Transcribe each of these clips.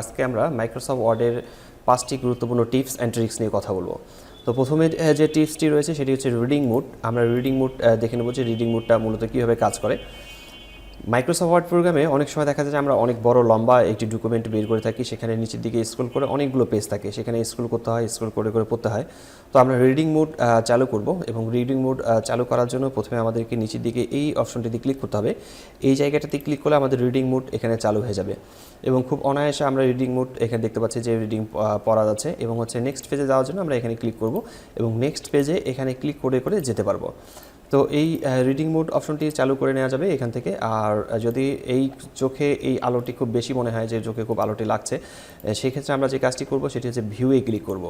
আজকে আমরা মাইক্রোসফট ওয়ার্ডের পাঁচটি গুরুত্বপূর্ণ টিপস অ্যান্ড ট্রিক্স নিয়ে কথা বলব। তো প্রথমে যে টিপসটি রয়েছে সেটি হচ্ছে রিডিং মুড আমরা রিডিং মুড দেখে নেব যে রিডিং মুডটা মূলত কীভাবে কাজ করে। মাইক্রোসফট ওয়ার্ড প্রোগ্রামে অনেক সময় দেখা যায় আমরা অনেক বড়, লম্বা একটি ডকুমেন্ট বের করে থাকি, সেখানে নিচের দিকে স্ক্রল করে অনেকগুলো পেজ থাকে। সেখানে স্ক্রল করতে হয় স্ক্রল করে করে পড়তে হয়। তো আমরা রিডিং মুড চালু করব এবং রিডিং মুড চালু করার জন্য প্রথমে আমাদেরকে নিচের দিকে এই অপশনটিতে ক্লিক করতে হবে। এই জায়গাটাতে ক্লিক করলে আমাদের রিডিং মুড এখানে চালু হয়ে যাবে এবং খুব অনায়াসে আমরা রিডিং মুড এখানে দেখতে পাচ্ছি যে রিডিং পড়া যাচ্ছে এবং হচ্ছে নেক্সট পেজে যাওয়ার জন্য আমরা এখানে ক্লিক করব এবং নেক্সট পেজে এখানে ক্লিক করে করে যেতে পারব। তো এই রিডিং মোড অপশনটি চালু করে নেওয়া যাবে এখান থেকে। আর যদি এই চোখে এই আলোটি খুব বেশি মনে হয় যে চোখে খুব আলোটি লাগছে সেক্ষেত্রে আমরা যে কাজটি করব সেটি হচ্ছে ভিউয়ে ক্লিক করব।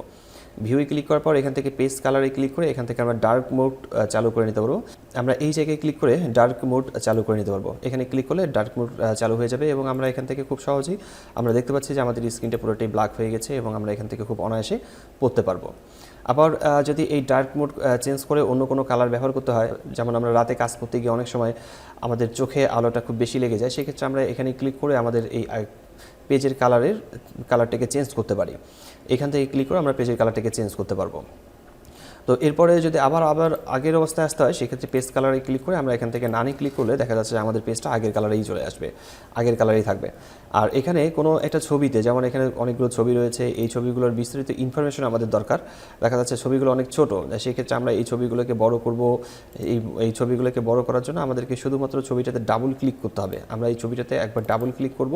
ভিউয়ে ক্লিক করার পর এখান থেকে পেজ কালারে ক্লিক করে এখান থেকে আমরা ডার্ক মোড চালু করে নিতে পারব। আমরা এই জায়গায় ক্লিক করে ডার্ক মোড চালু করে নিতে পারব। এখানে ক্লিক করলে ডার্ক মোড চালু হয়ে যাবে এবং আমরা এখান থেকে খুব সহজেই আমরা দেখতে পাচ্ছি যে আমাদের স্ক্রিনটা পুরোটাই ব্ল্যাক হয়ে গেছে এবং আমরা এখান থেকে খুব অনায়াসে পড়তে পারব। আবার যদি এই ডার্ক মোড চেঞ্জ করে অন্য কোনো কালার ব্যবহার করতে হয়, যেমন আমরা রাতে কাজ করতে গিয়ে অনেক সময় আমাদের চোখে আলোটা খুব বেশি লেগে যায়, সেক্ষেত্রে আমরা এখানে ক্লিক করে আমাদের এই পেজের কালারের কালারটাকে চেঞ্জ করতে পারি। এখান থেকে ক্লিক করে আমরা পেজের কালারটাকে চেঞ্জ করতে পারব। তো এরপরে যদি আবার আবার আগের অবস্থায় আসতে হয়, সেক্ষেত্রে পেজ কালারে ক্লিক করে আমরা এখান থেকে নানি ক্লিক করলে দেখা যাচ্ছে আমাদের পেজটা আগের কালারেই চলে আসবে, আগের কালারেই থাকবে। আর এখানে কোনো একটা ছবিতে, যেমন এখানে অনেকগুলো ছবি রয়েছে, এই ছবিগুলোর বিস্তারিত ইনফরমেশন আমাদের দরকার। দেখা যাচ্ছে ছবিগুলো অনেক ছোট, সেক্ষেত্রে আমরা এই ছবিগুলোকে বড় করব, এই এই ছবিগুলোকে বড় করার জন্য আমাদেরকে শুধুমাত্র ছবিটাতে ডাবল ক্লিক করতে হবে। আমরা এই ছবিটাতে একবার ডাবল ক্লিক করব।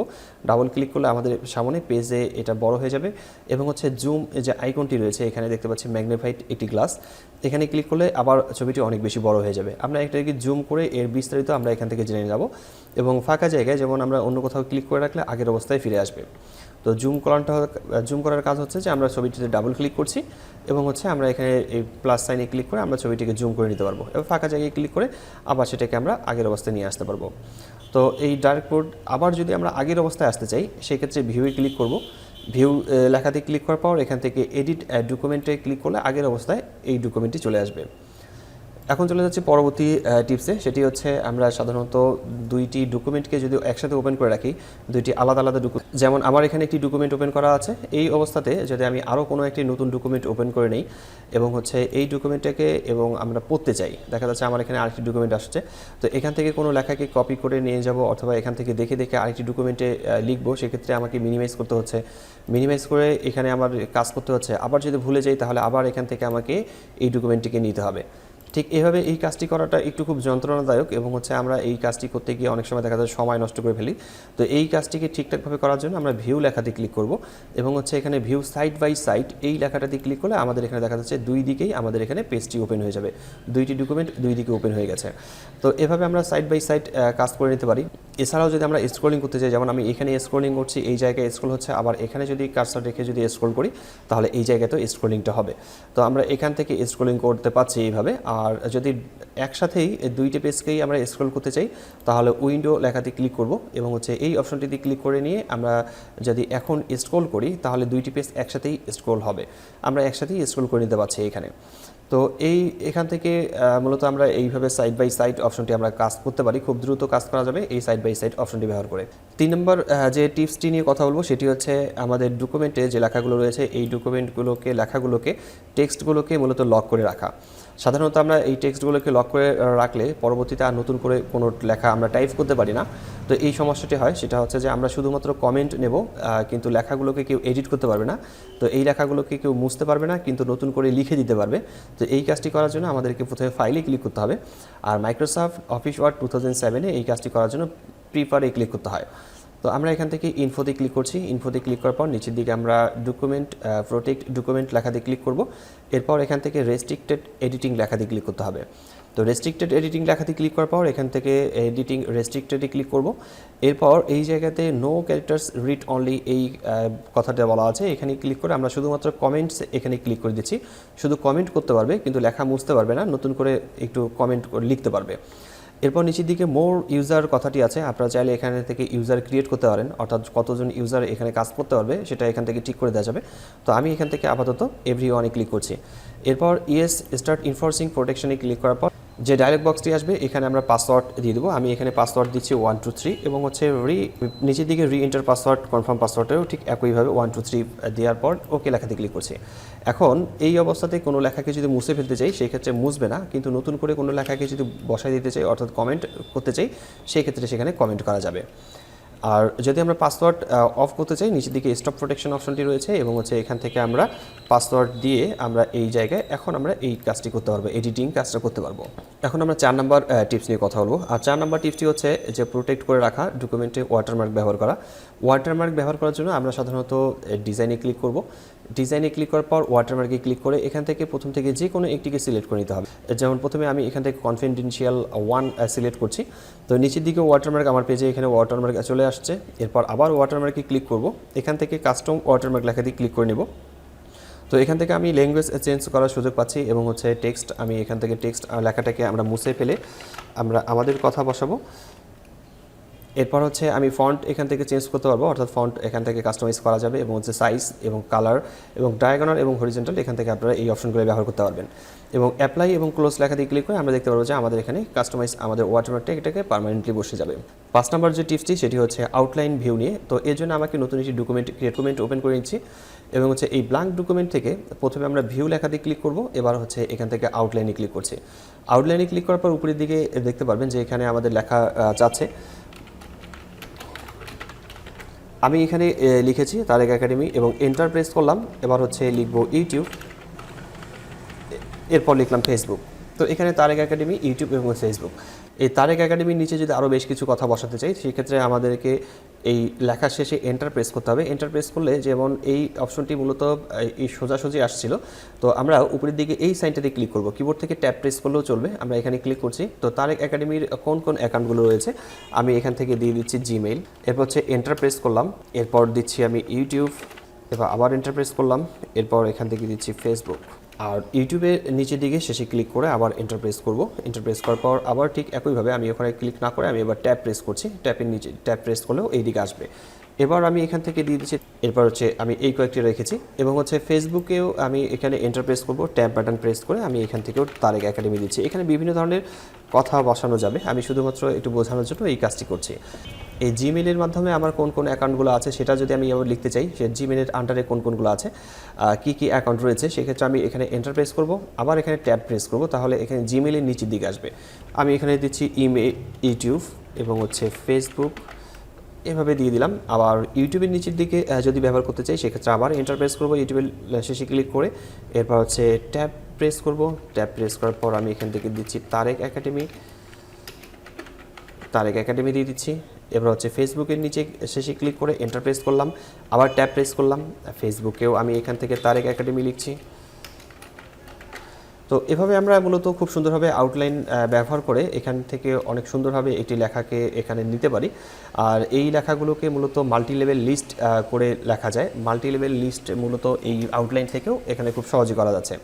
ডাবল ক্লিক করলে আমাদের সামনে পেজে এটা বড় হয়ে যাবে এবং হচ্ছে জুম যে আইকনটি রয়েছে, এখানে দেখতে পাচ্ছি ম্যাগনিফাইড একটি গ্লাস এখানে ক্লিক করলে আবার ছবিটি অনেক বেশি বড় হয়ে যাবে। আমরা এটাকে জুম করে এর বিস্তারিত আমরা এখান থেকে জেনে যাব এবং ফাঁকা জায়গায় যেমন আমরা অন্য কোথাও ক্লিক করে রাখলে আগের অবস্থায় ফিরে আসবে। তো জুম করানটা জুম করার কাজ হচ্ছে যে আমরা ছবিটিতে ডাবল ক্লিক করছি এবং হচ্ছে আমরা এখানে এই প্লাস সাইনে ক্লিক করে আমরা ছবিটিকে জুম করে নিতে পারব এবং ফাঁকা জায়গায় ক্লিক করে আবার সেটাকে আমরা আগের অবস্থায় নিয়ে আসতে পারব। তো এই ডার্ক বোর্ড আবার যদি আমরা আগের অবস্থায় আসতে চাই, সেক্ষেত্রে ভিউয়ে ক্লিক করব। ভিউ লেখাতে ক্লিক করার পর এখান থেকে এডিট ডকুমেন্টে ক্লিক করলে আগের অবস্থায় এই ডকুমেন্টটি চলে আসবে। এখন চলে যাচ্ছে পরবর্তী টিপসে। সেটি হচ্ছে আমরা সাধারণত দুইটি ডকুমেন্টকে যদি একসাথে ওপেন করে রাখি, দুইটি আলাদা আলাদা ডকুমেন্ট। যেমন আমার এখানে একটি ডকুমেন্ট ওপেন করা আছে, এই অবস্থাতে যদি আমি আরও কোনো একটি নতুন ডকুমেন্ট ওপেন করে নিই এবং হচ্ছে এই ডকুমেন্টটাকে এবং আমরা পড়তে চাই, দেখা যাচ্ছে আমার এখানে আরেকটি ডকুমেন্ট আসছে, তো এখান থেকে কোনো লেখাকে কপি করে নিয়ে যাব অথবা এখান থেকে দেখে দেখে আরেকটি ডকুমেন্টে লিখব, সেক্ষেত্রে আমাকে মিনিমাইজ করতে হচ্ছে। মিনিমাইজ করে এখানে আমার কাজ করতে হচ্ছে। আবার যদি ভুলে যাই তাহলে আবার এখান থেকে আমাকে এই ডকুমেন্টটিকে নিতে হবে। ঠিক এভাবে এই কাজটি করাটা একটু খুব যন্ত্রণাদায়ক এবং হচ্ছে আমরা এই কাজটি করতে গিয়ে অনেক সময় দেখা যায় সময় নষ্ট করে ফেলি। তো এই কাজটিকে ঠিকঠাকভাবে করার জন্য আমরা ভিউ লেখাতে ক্লিক করব এবং হচ্ছে এখানে ভিউ সাইড বাই সাইড এই লেখাটাতে ক্লিক করলে আমাদের এখানে দেখা যাচ্ছে দুই দিকেই আমাদের এখানে পেজটি ওপেন হয়ে যাবে। দুইটি ডকুমেন্ট দুই দিকে ওপেন হয়ে গেছে। তো এভাবে আমরা সাইড বাই সাইড কাজ করে নিতে পারি। এছাড়াও যদি আমরা স্ক্রোলিং করতে চাই, যেমন আমি এখানে স্ক্রোলিং করছি, এই জায়গায় স্ক্রোল হচ্ছে, আবার এখানে যদি কার্সার রেখে যদি স্ক্রোল করি, তাহলে এই জায়গাতেও স্ক্রোলিংটা হবে। তো আমরা এখান থেকে স্ক্রোলিং করতে পারছি এইভাবে। আর যদি একসাথেই দুইটি পেজকেই আমরা স্ক্রল করতে চাই, তাহলে উইন্ডো লেখাতে ক্লিক করব এবং হচ্ছে এই অপশনটিতে ক্লিক করে নিয়ে আমরা যদি এখন স্ক্রল করি, তাহলে দুইটি পেজ একসাথেই স্ক্রল হবে। আমরা একসাথেই স্ক্রল করে নিতে পারছি এখানে। তো এই, এখান থেকে মূলত আমরা এইভাবে সাইড বাই সাইড অপশনটি আমরা কাজ করতে পারি। খুব দ্রুত কাজ করা যাবে এই সাইড বাই সাইড অপশনটি ব্যবহার করে। তিন নম্বর যে টিপসটি নিয়ে কথা বলব, সেটি হচ্ছে আমাদের ডকুমেন্টে যে লেখাগুলো রয়েছে, এই ডকুমেন্টগুলোকে লেখাগুলোকে টেক্সটগুলোকে মূলত লক করে রাখা। সাধারণত আমরা এই টেক্সটগুলোকে লক করে রাখলে পরবর্তীতে আর নতুন করে কোনো লেখা আমরা টাইপ করতে পারি না। তো এই সমস্যাটি হয়, সেটা হচ্ছে যে আমরা শুধুমাত্র কমেন্ট নেব কিন্তু লেখাগুলোকে কেউ এডিট করতে পারবে না। তো এই লেখাগুলোকে কেউ মুছতে পারবে না, কিন্তু নতুন করে লিখে দিতে পারবে। তো এই কাজটি করার জন্য আমাদেরকে প্রথমে ফাইলে ক্লিক করতে হবে। আর Microsoft Office Word two thousand সেভেনে এই কাজটি করার জন্য প্রিফারে ক্লিক করতে হয়। তো আমরা এখান থেকে ইনফোতে ক্লিক করছি। ইনফোতে ক্লিক করার পর নিচের দিকে আমরা ডকুমেন্ট প্রোটেক্ট ডকুমেন্ট লেখাতে ক্লিক করব। এরপর এখান থেকে রেস্ট্রিক্টেড এডিটিং লেখাতে ক্লিক করতে হবে। তো রেস্ট্রিক্টেড এডিটিং লেখাতে ক্লিক করার পর এখান থেকে এডিটিং রেস্ট্রিক্টেডে ক্লিক করব। এরপর এই জায়গাতে নো ক্যারেক্টার্স রিড অনলি এই কথাটা বলা আছে। এখানে ক্লিক করে আমরা শুধুমাত্র কমেন্টস এখানে ক্লিক করে দিচ্ছি। শুধু কমেন্ট করতে পারবে, কিন্তু লেখা মুছতে পারবে না, নতুন করে একটু কমেন্ট লিখতে পারবে। এরপর নিচের দিকে মোর ইউজার কথাটি আছে, আপনারা চাইলে এখানে থেকে ইউজার ক্রিয়েট করতে পারেন, অর্থাৎ কতজন ইউজার এখানে কাজ করতে পারবে সেটা এখান থেকে ঠিক করে দেওয়া যাবে। তো আমি এখান থেকে আপাতত এভরি ওয়ানে ক্লিক করছি। এরপর ইয়েস স্টার্ট ইনফোর্সিং প্রোটেকশনে ক্লিক করার পর যে ডায়লগ বক্সটি আসবে, এখানে আমরা পাসওয়ার্ড দিয়ে দেবো। আমি এখানে পাসওয়ার্ড দিচ্ছি ওয়ান টু থ্রি এবং হচ্ছে রি নিচের দিকে রি এন্টার পাসওয়ার্ড কনফার্ম পাসওয়ার্ডেও ঠিক একইভাবে ওয়ান টু থ্রি দেওয়ার পর ওকে লেখাতে ক্লিক করছি। এখন এই অবস্থাতে কোনো লেখাকে যদি মুছে ফেলতে চাই, সেই ক্ষেত্রে মুছবে না, কিন্তু নতুন করে কোনো লেখাকে যদি বসাই দিতে চাই, অর্থাৎ কমেন্ট করতে চাই, সেই ক্ষেত্রে সেখানে কমেন্ট করা যাবে। আর যদি আমরা পাসওয়ার্ড অফ করতে চাই, নিচের দিকে স্টপ প্রোটেকশন অপশনটি রয়েছে এবং হচ্ছে এখান থেকে আমরা পাসওয়ার্ড দিয়ে আমরা এই জায়গায় এখন আমরা এই কাজটি করতে পারব এডিটিং কাজটা করতে পারব। এখন আমরা চার নাম্বার টিপস নিয়ে কথা বলব। আর চার নাম্বার টিপসটি হচ্ছে যে প্রোটেক্ট করে রাখা ডকুমেন্টে ওয়াটারমার্ক ব্যবহার করা। ওয়াটারমার্ক ব্যবহার করার জন্য আমরা সাধারণত ডিজাইনে ক্লিক করব। ডিজাইনে ক্লিক করার পর ওয়াটারমার্কে ক্লিক করে এখান থেকে প্রথম থেকে যে কোনো একটিকে সিলেক্ট করে নিতে হবে। যেমন প্রথমে আমি এখান থেকে কনফিডেন্সিয়াল ওয়ান সিলেক্ট করছি। তো নিচের দিকে ওয়াটারমার্ক আমার পেজে এখানে ওয়াটারমার্ক চলে আসছে। এরপর আবার ওয়াটারমার্কে ক্লিক করব। এখান থেকে কাস্টম ওয়াটারমার্ক লেখা দিয়ে ক্লিক করে নেব। তো এখান থেকে আমি ল্যাঙ্গুয়েজ চেঞ্জ করার সুযোগ পাচ্ছি এবং হচ্ছে টেক্সট আমি এখান থেকে টেক্সট লেখাটাকে আমরা মুছে ফেলে আমরা আমাদের কথা বসাবো। এরপর হচ্ছে আমি ফন্ট এখান থেকে চেঞ্জ করতে পারব, অর্থাৎ ফন্ট এখান থেকে কাস্টমাইজ করা যাবে এবং হচ্ছে সাইজ এবং কালার এবং ডায়াগোনাল এবং হরিজেন্টাল এখান থেকে আপনারা এই অপশনগুলো ব্যবহার করতে পারবেন। এবং অ্যাপ্লাই এবং ক্লোজ লেখা দিয়ে ক্লিক করে আমরা দেখতে পারব যে আমাদের এখানে কাস্টমাইজ আমাদের ওয়াটারমার্কটা এটাকে পারমানেন্টলি বসে যাবে। পাঁচ নাম্বার যে টিপসটি সেটি হচ্ছে আউটলাইন ভিউ নিয়ে। তো এর জন্য আমাকে নতুন একটি ডকুমেন্ট ক্রিয়েট ডকুমেন্ট ওপেন করে নিচ্ছি এবং হচ্ছে এই ব্ল্যাঙ্ক ডকুমেন্ট থেকে প্রথমে আমরা ভিউ লেখা দিয়ে ক্লিক করব, এবার হচ্ছে এখান থেকে আউটলাইনে ক্লিক করছি। আউটলাইনে ক্লিক করার পর উপরের দিকে দেখতে পারবেন যে এখানে আমাদের লেখা যাচ্ছে। আমি এখানে লিখেছি তারেক একাডেমি এবং এন্টার প্রেস করলাম। এবার হচ্ছে লিখব ইউটিউব এরপর লিখলাম ফেসবুক তো এখানে তারেক একাডেমি ইউটিউব এবং ফেসবুক এই তারেক একাডেমির নিচে যদি আরও বেশ কিছু কথা বসাতে চাই সেক্ষেত্রে আমাদেরকে এই লেখা শেষে এন্টার প্রেস করতে হবে। এন্টার প্রেস করলে যেমন এই অপশনটি মূলত, এই- সোজাসুজি আসছিল, তো আমরা উপরের দিকে এই সাইনটাতে ক্লিক করব। কিবোর্ড থেকে ট্যাপ প্রেস করলেও চলবে। আমরা এখানে ক্লিক করছি। তো তারেক একাডেমির কোন কোন অ্যাকাউন্টগুলো রয়েছে, আমি এখান থেকে দিয়ে দিচ্ছি জিমেইল এরপর হচ্ছে এন্টার প্রেস করলাম। এরপর দিচ্ছি আমি ইউটিউব এবার আবার এন্টার প্রেস করলাম, এরপর এখান থেকে দিচ্ছি ফেসবুক আর ইউটিউবের নিচের দিকে শেষে ক্লিক করে আবার এন্টার প্রেস করব। এন্টার প্রেস করার পর আবার ঠিক একইভাবে আমি ওখানে ক্লিক না করে আমি এবার ট্যাপ প্রেস করছি। ট্যাপের নিচে ট্যাপ প্রেস করলেও এই দিকে আসবে। এবার আমি এখান থেকে দিয়ে দিচ্ছি, এরপর হচ্ছে আমি এই কয়েকটি রেখেছি। এবং হচ্ছে ফেসবুকেও আমি এখানে এন্টার প্রেস করব ট্যাপ বাটন প্রেস করে আমি এখান থেকেও তারেক একাডেমি দিচ্ছি। এখানে বিভিন্ন ধরনের কথা বসানো যাবে। আমি শুধুমাত্র একটু বোঝানোর জন্য এই কাজটি করছি। এই জিমেলের মাধ্যমে আমার কোন কোন অ্যাকাউন্টগুলো আছে সেটা যদি আমি লিখতে চাই, সে জিমেলের আন্ডারে কোন কোনগুলো আছে কি কি অ্যাকাউন্ট রয়েছে, সেক্ষেত্রে আমি এখানে এন্টার প্রেস করব, আবার এখানে ট্যাব প্রেস করব, তাহলে এখানে জিমেলের নিচের দিকে আসবে। আমি এখানে দিচ্ছি ইমেল ইউটিউব এবং হচ্ছে ফেসবুক এভাবে দিয়ে দিলাম। আবার ইউটিউবের নিচের দিকে যদি ব্যবহার করতে চাই, সেক্ষেত্রে আবার এন্টার প্রেস করব ইউটিউবের শেষে ক্লিক করে, এরপর হচ্ছে ট্যাব প্রেস করব। ট্যাব প্রেস করার পর আমি এখান থেকে দিচ্ছি তারেক একাডেমি তারেক একাডেমি দিয়ে দিচ্ছি। এবার হচ্ছে ফেসবুকের নিচে শেষে ক্লিক করে এন্টার প্রেস করলাম, আবার ট্যাব প্রেস করলাম ফেসবুকেও আমি এখান থেকে তারেক একাডেমি লিখছি। তো এভাবে আমরা মূলত খুব সুন্দরভাবে আউটলাইন ব্যবহার করে এখান থেকে অনেক সুন্দরভাবে একটি লেখাকে এখানে নিতে পারি। আর এই লেখাগুলোকে মূলত মাল্টি লেভেল লিস্ট করে লেখা যায়। মাল্টি লেভেল লিস্ট মূলত এই আউটলাইন থেকেও এখানে খুব সহজে করা যাচ্ছে।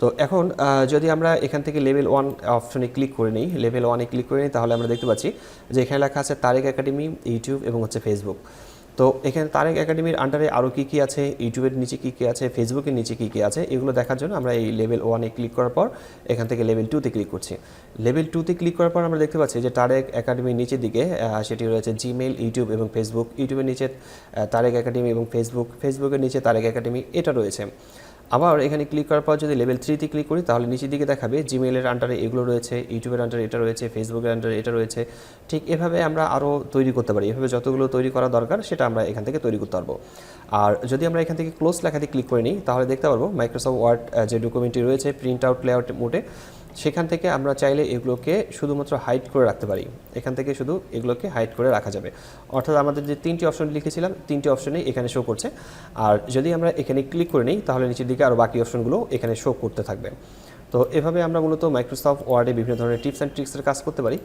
তো এখন যদি আমরা এখান থেকে লেভেল ওয়ান অপশনে ক্লিক করে নিই লেভেল ওয়ানে ক্লিক করে নিই, তাহলে আমরা দেখতে পাচ্ছি যে এখানে লেখা আছে তারেক একাডেমি ইউটিউব এবং হচ্ছে ফেসবুক তো এখানে তারেক একাডেমির আন্ডারে আরও কী কী আছে? ইউটিউবের নিচে কী কী আছে? ফেসবুকের নিচে কী কী আছে? এগুলো দেখার জন্য আমরা এই লেভেল ওয়ানে ক্লিক করার পর এখান থেকে লেভেল টুতে ক্লিক করছি। লেভেল টুতে ক্লিক করার পর আমরা দেখতে পাচ্ছি যে তারেক একাডেমির নিচের দিকে সেটি রয়েছে জিমেল ইউটিউব এবং ফেসবুক ইউটিউবের নিচে তারেক একাডেমি এবং ফেসবুক ফেসবুকের নিচে তারেক একাডেমি এটা রয়েছে। আবার এখানে ক্লিক করার পর যদি লেভেল থ্রিতে ক্লিক করি, তাহলে নিচের দিকে দেখাবে জিমেলের আন্ডারে এগুলো রয়েছে ইউটিউবের আন্ডারে এটা রয়েছে ফেসবুকের আন্ডারে এটা রয়েছে। ঠিক এভাবে আমরা আরও তৈরি করতে পারি। এভাবে যতগুলো তৈরি করা দরকার, সেটা আমরা এখান থেকে তৈরি করতে পারব। আর যদি আমরা এখান থেকে ক্লোজ লেখাতে ক্লিক করে নিই, তাহলে দেখতে পারব মাইক্রোসফট ওয়ার্ড যে ডকুমেন্টটি রয়েছে প্রিন্ট আউট লেআউট মোডে সেখান থেকে আমরা চাইলে এগুলোকে শুধুমাত্র হাইট করে রাখতে পারি। এখান থেকে শুধু এগুলোকে হাইট করে রাখা যাবে। অর্থাৎ আমাদের যে তিনটি অপশন লিখেছিলাম, তিনটি অপশনেই এখানে শো করছে। আর যদি আমরা এখানে ক্লিক করে নিই, তাহলে নিচের দিকে আরও বাকি অপশনগুলো এখানে শো করতে থাকবে। তো এভাবে আমরা মূলত মাইক্রোসফট ওয়ার্ডে বিভিন্ন ধরনের টিপস অ্যান্ড ট্রিক্সের কাজ করতে পারি।